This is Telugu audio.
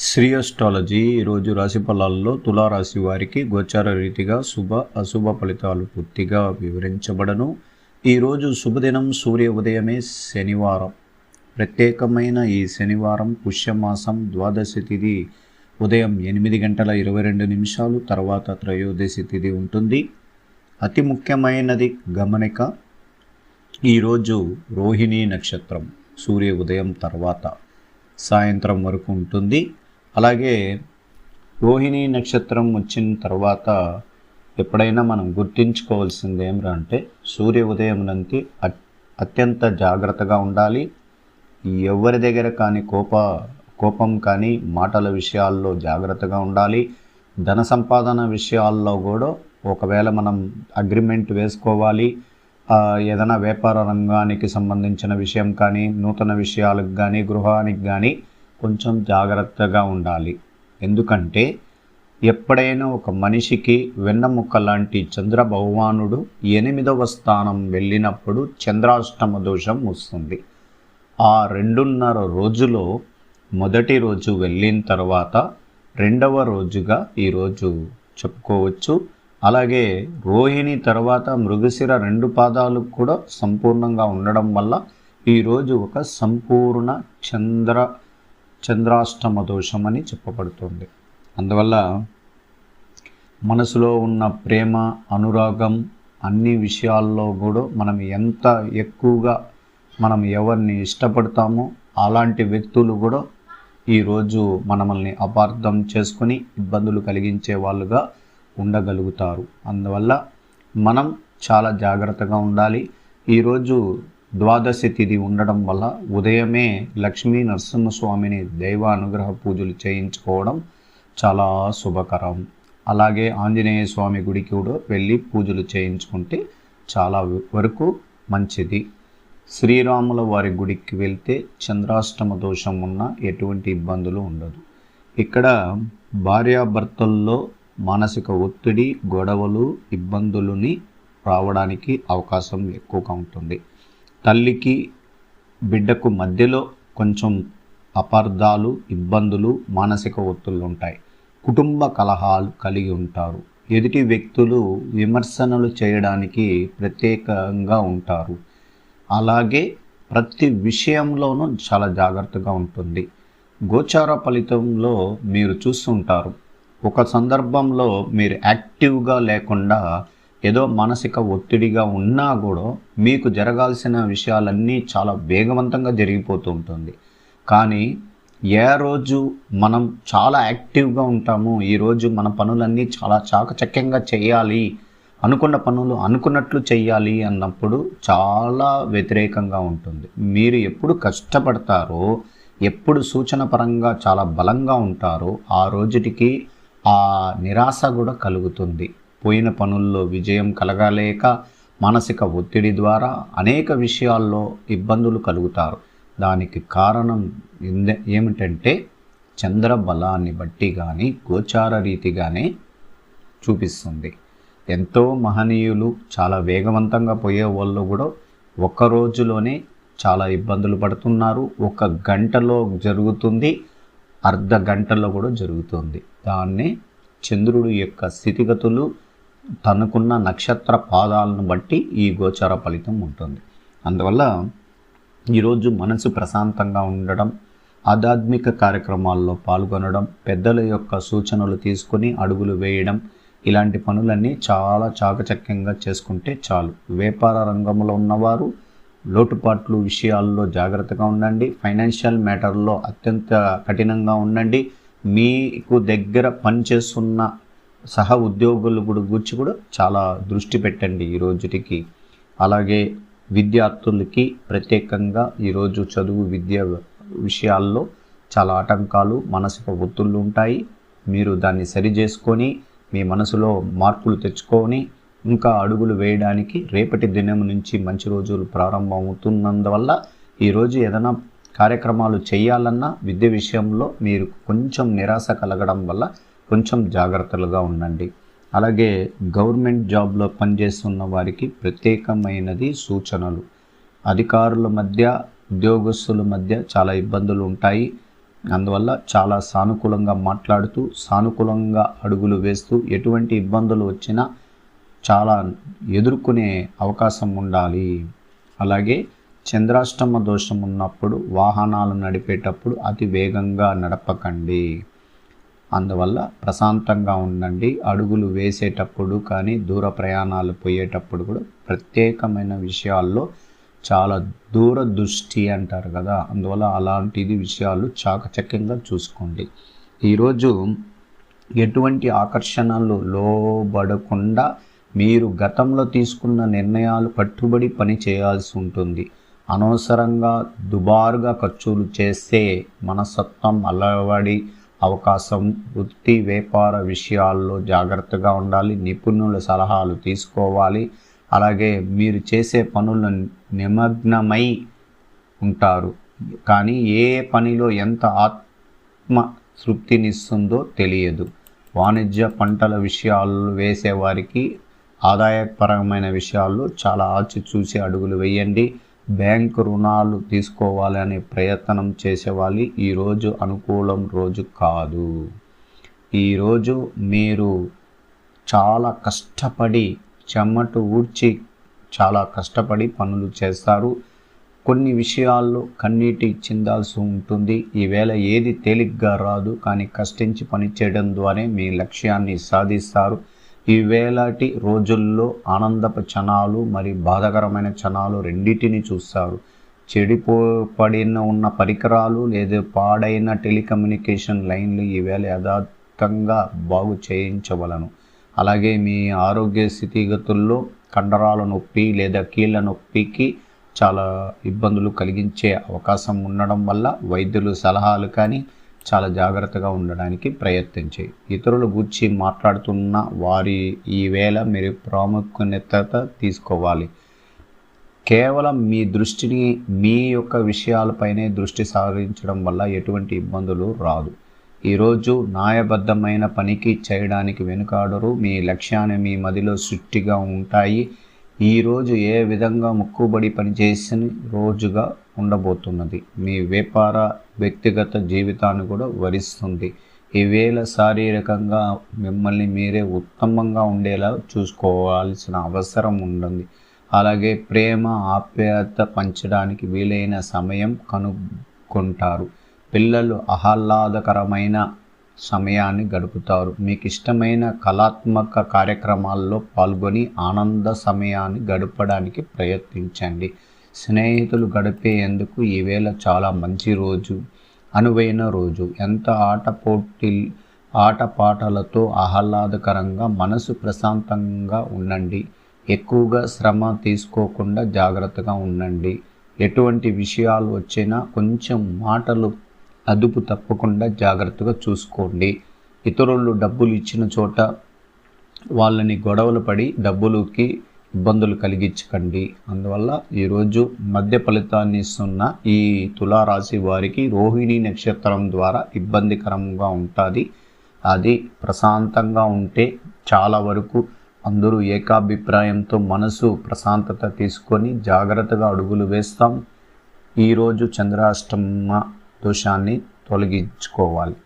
శ్రీయస్ట్రాలజీ ఈరోజు రాశి ఫలాల్లో తులారాశి వారికి గోచార రీతిగా శుభ అశుభ ఫలితాలు పూర్తిగా వివరించబడను. ఈరోజు శుభదినం సూర్య ఉదయమే శనివారం. ప్రత్యేకమైన ఈ శనివారం పుష్యమాసం ద్వాదశి తిథి ఉదయం ఎనిమిది గంటల ఇరవై రెండు నిమిషాలు తర్వాత త్రయోదశి తిథి ఉంటుంది. అతి ముఖ్యమైనది గమనిక ఈరోజు రోహిణీ నక్షత్రం సూర్య ఉదయం తర్వాత సాయంత్రం వరకు ఉంటుంది. అలాగే రోహిణీ నక్షత్రం వచ్చిన తర్వాత ఎప్పుడైనా మనం గుర్తుంచుకోవాల్సింది ఏమిరా అంటే సూర్య ఉదయం నంతి అత్యంత జాగ్రత్తగా ఉండాలి. ఎవరి దగ్గర కానీ కోప కోపం కానీ మాటల విషయాల్లో జాగ్రత్తగా ఉండాలి. ధన సంపాదన విషయాల్లో కూడా ఒకవేళ మనం అగ్రిమెంట్ వేసుకోవాలి. ఏదైనా వ్యాపార రంగానికి సంబంధించిన విషయం కానీ నూతన విషయాలకు కానీ గృహానికి కానీ కొంచెం జాగ్రత్తగా ఉండాలి. ఎందుకంటే ఎప్పుడైనా ఒక మనిషికి వెన్నముక్క లాంటి చంద్ర భగవానుడు ఎనిమిదవ స్థానం వెళ్ళినప్పుడు చంద్రాష్టమ దోషం వస్తుంది. ఆ రెండున్నర రోజులో మొదటి రోజు వెళ్ళిన తర్వాత రెండవ రోజుగా ఈరోజు చెప్పుకోవచ్చు. అలాగే రోహిణి తర్వాత మృగశిర రెండు పాదాలు కూడా సంపూర్ణంగా ఉండడం వల్ల ఈరోజు ఒక సంపూర్ణ చంద్ర చంద్రాష్టమ దోషం అని చెప్పబడుతుంది. అందువల్ల మనసులో ఉన్న ప్రేమ అనురాగం అన్ని విషయాల్లో కూడా మనం ఎంత ఎక్కువగా మనం ఎవరిని ఇష్టపడతామో అలాంటి వ్యక్తులు కూడా ఈరోజు మనల్ని అపార్థం చేసుకొని ఇబ్బందులు కలిగించే వాళ్ళుగా ఉండగలుగుతారు. అందువల్ల మనం చాలా జాగ్రత్తగా ఉండాలి. ఈరోజు ద్వాదశి తిథి ఉండడం వల్ల ఉదయమే లక్ష్మీ నరసింహస్వామిని దైవ అనుగ్రహ పూజలు చేయించుకోవడం చాలా శుభకరం. అలాగే ఆంజనేయ స్వామి గుడికి కూడా వెళ్ళి పూజలు చేయించుకుంటే చాలా వరకు మంచిది. శ్రీరాముల వారి గుడికి వెళ్తే చంద్రాష్టమ దోషం ఉన్న ఎటువంటి ఇబ్బందులు ఉండదు. ఇక్కడ భార్యాభర్తల్లో మానసిక ఒత్తిడి గొడవలు ఇబ్బందులని రావడానికి అవకాశం ఎక్కువగా ఉంటుంది. తల్లికి బిడ్డకు మధ్యలో కొంచెం అపార్థాలు ఇబ్బందులు మానసిక ఒత్తులు ఉంటాయి. కుటుంబ కలహాలు కలిగి ఉంటారు. ఎదుటి వ్యక్తులు విమర్శనలు చేయడానికి ప్రత్యేకంగా ఉంటారు. అలాగే ప్రతి విషయంలోనూ చాలా జాగ్రత్తగా ఉంటుంది. గోచార ఫలితంలో మీరు చూస్తుంటారు. ఒక సందర్భంలో మీరు యాక్టివ్గా లేకుండా ఏదో మానసిక ఒత్తిడిగా ఉన్నా కూడా మీకు జరగాల్సిన విషయాలన్నీ చాలా వేగవంతంగా జరిగిపోతూ ఉంటుంది. కానీ ఏ రోజు మనం చాలా యాక్టివ్గా ఉంటాము ఈరోజు మన పనులన్నీ చాలా చాకచక్యంగా చేయాలి అనుకున్న పనులు అనుకున్నట్లు చేయాలి అన్నప్పుడు చాలా వ్యతిరేకంగా ఉంటుంది. మీరు ఎప్పుడు కష్టపడతారో ఎప్పుడు సూచన పరంగా చాలా బలంగా ఉంటారో ఆ రోజుటికి ఆ నిరాశ కూడా కలుగుతుంది. పోయిన పనుల్లో విజయం కలగలేక మానసిక ఒత్తిడి ద్వారా అనేక విషయాల్లో ఇబ్బందులు కలుగుతారు. దానికి కారణం ఏమిటంటే చంద్ర బలాన్ని బట్టి కానీ గోచార రీతిగానే చూపిస్తుంది. ఎంతో మహనీయులు చాలా వేగవంతంగా పోయే వాళ్ళు కూడా ఒక్క రోజులోనే చాలా ఇబ్బందులు పడుతున్నారు. ఒక గంటలో జరుగుతుంది అర్ధ గంటలో కూడా జరుగుతుంది. దాన్నే చంద్రుడు యొక్క స్థితిగతులు తనకున్న నక్షత్ర పాదాలను బట్టి ఈ గోచార ఫలితం ఉంటుంది. అందువల్ల ఈరోజు మనసు ప్రశాంతంగా ఉండడం ఆధ్యాత్మిక కార్యక్రమాల్లో పాల్గొనడం పెద్దల యొక్క సూచనలు తీసుకొని అడుగులు వేయడం ఇలాంటి పనులన్నీ చాలా చాకచక్యంగా చేసుకుంటే చాలు. వ్యాపార రంగంలో ఉన్నవారు లోటుపాట్లు విషయాల్లో జాగ్రత్తగా ఉండండి. ఫైనాన్షియల్ మ్యాటర్లో అత్యంత కఠినంగా ఉండండి. మీకు దగ్గర పనిచేస్తున్న సహ ఉద్యోగుల గురించి కూడా చాలా దృష్టి పెట్టండి ఈ రోజుటికి. అలాగే విద్యార్థులకి ప్రత్యేకంగా ఈరోజు చదువు విద్య విషయాల్లో చాలా ఆటంకాలు మానసిక ఒత్తుళ్ళు ఉంటాయి. మీరు దాన్ని సరి చేసుకొని మీ మనసులో మార్పులు తెచ్చుకొని ఇంకా అడుగులు వేయడానికి రేపటి దినం నుంచి మంచి రోజులు ప్రారంభం అవుతున్నందువల్ల ఈరోజు ఏదైనా కార్యక్రమాలు చేయాలన్నా విద్య విషయంలో మీరు కొంచెం నిరాశ కలగడం వల్ల కొంచెం జాగ్రత్తలుగా ఉండండి. అలాగే గవర్నమెంట్ జాబ్లో పనిచేస్తున్న వారికి ప్రత్యేకమైనది సూచనలు. అధికారుల మధ్య ఉద్యోగస్తుల మధ్య చాలా ఇబ్బందులు ఉంటాయి. అందువల్ల చాలా సానుకూలంగా మాట్లాడుతూ సానుకూలంగా అడుగులు వేస్తూ ఎటువంటి ఇబ్బందులు వచ్చినా చాలా ఎదుర్కొనే అవకాశం ఉండాలి. అలాగే చంద్రాష్టమ దోషం ఉన్నప్పుడు వాహనాలు నడిపేటప్పుడు అతి వేగంగా నడపకండి. అందువల్ల ప్రశాంతంగా ఉండండి. అడుగులు వేసేటప్పుడు కానీ దూర ప్రయాణాలు పోయేటప్పుడు కూడా ప్రత్యేకమైన విషయాల్లో చాలా దూర దృష్టి అంటారు కదా. అందువల్ల అలాంటిది విషయాలు చాకచక్యంగా చూసుకోండి. ఈరోజు ఎటువంటి ఆకర్షణలు లోబడకుండా మీరు గతంలో తీసుకున్న నిర్ణయాలు కట్టుబడి పని చేయాల్సి ఉంటుంది. అనవసరంగా దుబారుగా ఖర్చులు చేస్తే మనస్తత్వం అలవడి అవకాశం వృత్తి వ్యాపార విషయాల్లో జాగ్రత్తగా ఉండాలి నిపుణుల సలహాలు తీసుకోవాలి. అలాగే మీరు చేసే పనులను నిమగ్నమై ఉంటారు. కానీ ఏ పనిలో ఎంత ఆత్మ తృప్తినిస్తుందో తెలియదు. వాణిజ్య పంటల విషయాలు వేసేవారికి ఆదాయపరమైన విషయాల్లో చాలా ఆచి చూసి అడుగులు వేయండి. బ్యాంకు రుణాలు తీసుకోవాలనే ప్రయత్నం చేసేవాళ్ళు ఈరోజు అనుకూలం రోజు కాదు. ఈరోజు మీరు చాలా కష్టపడి చెమట ఊడ్చి చాలా కష్టపడి పనులు చేస్తారు. కొన్ని విషయాల్లో కన్నీటి చిందాల్సి ఉంటుంది. ఈవేళ ఏది తేలిగ్గా రాదు. కానీ కష్టించి పని చేయడం ద్వారా మీ లక్ష్యాన్ని సాధిస్తారు. ఈ వేలాటి రోజుల్లో ఆనందపు క్షణాలు మరి బాధాకరమైన క్షణాలు రెండింటిని చూస్తారు చెడిపో పడిన ఉన్న పరికరాలు లేదా పాడైన టెలికమ్యూనికేషన్ లైన్లు ఈవేళ యథార్థంగా బాగు చేయించవలను. అలాగే మీ ఆరోగ్య స్థితిగతుల్లో కండరాల నొప్పి లేదా కీళ్ళ నొప్పికి చాలా ఇబ్బందులు కలిగించే అవకాశం ఉండడం వల్ల వైద్యులు సలహాలు కానీ చాలా జాగ్రత్తగా ఉండడానికి ప్రయత్నించి. ఇతరుల గుర్చి మాట్లాడుతున్న వారి ఈ వేళ మీరు ప్రాముఖ్యత తీసుకోవాలి. కేవలం మీ దృష్టిని మీ యొక్క విషయాలపైనే దృష్టి సారించడం వల్ల ఎటువంటి ఇబ్బందులు రాదు. ఈరోజు న్యాయబద్ధమైన పనికి చేయడానికి వెనుకాడరు. మీ లక్ష్యాన్ని మీ మదిలో సృష్టిగా ఉంటాయి. ఈరోజు ఏ విధంగా ముక్కుబడి పనిచేసిన రోజుగా ఉండబోతున్నది? మీ వ్యాపార వ్యక్తిగత జీవితాన్ని కూడా వరిస్తుంది. ఈవేళ శారీరకంగా మిమ్మల్ని మీరే ఉత్తమంగా ఉండేలా చూసుకోవాల్సిన అవసరం ఉంటుంది. అలాగే ప్రేమ ఆప్యాయత పంచడానికి వీలైన సమయం కనుక్కుంటారు. పిల్లలు ఆహ్లాదకరమైన సమయాన్ని గడుపుతారు. మీకు ఇష్టమైన కళాత్మక కార్యక్రమాల్లో పాల్గొని ఆనంద సమయాన్ని గడపడానికి ప్రయత్నించండి. స్నేహితులు గడిపేందుకు ఈవేళ చాలా మంచి రోజు అనువైన రోజు. ఎంత ఆట పోటీ ఆటపాటలతో ఆహ్లాదకరంగా మనసు ప్రశాంతంగా ఉండండి. ఎక్కువగా శ్రమ తీసుకోకుండా జాగ్రత్తగా ఉండండి. ఎటువంటి విషయాలు వచ్చినా కొంచెం మాటలు అదుపు తప్పకుండా జాగ్రత్తగా చూసుకోండి. ఇతరులు డబ్బులు ఇచ్చిన చోట వాళ్ళని గొడవలు పడి డబ్బులకి ఇబ్బందులు కలిగించకండి. అందువల్ల ఈరోజు మధ్య ఫలితాన్ని ఇస్తున్న ఈ తులారాశి వారికి రోహిణి నక్షత్రం ద్వారా ఇబ్బందికరంగా ఉంటుంది. అది ప్రశాంతంగా ఉంటే చాలా వరకు అందరూ ఏకాభిప్రాయంతో మనసు ప్రశాంతత తీసుకొని జాగ్రత్తగా అడుగులు వేస్తాం. ఈరోజు చంద్రాష్టమ దోషాన్ని తొలగించుకోవాలి.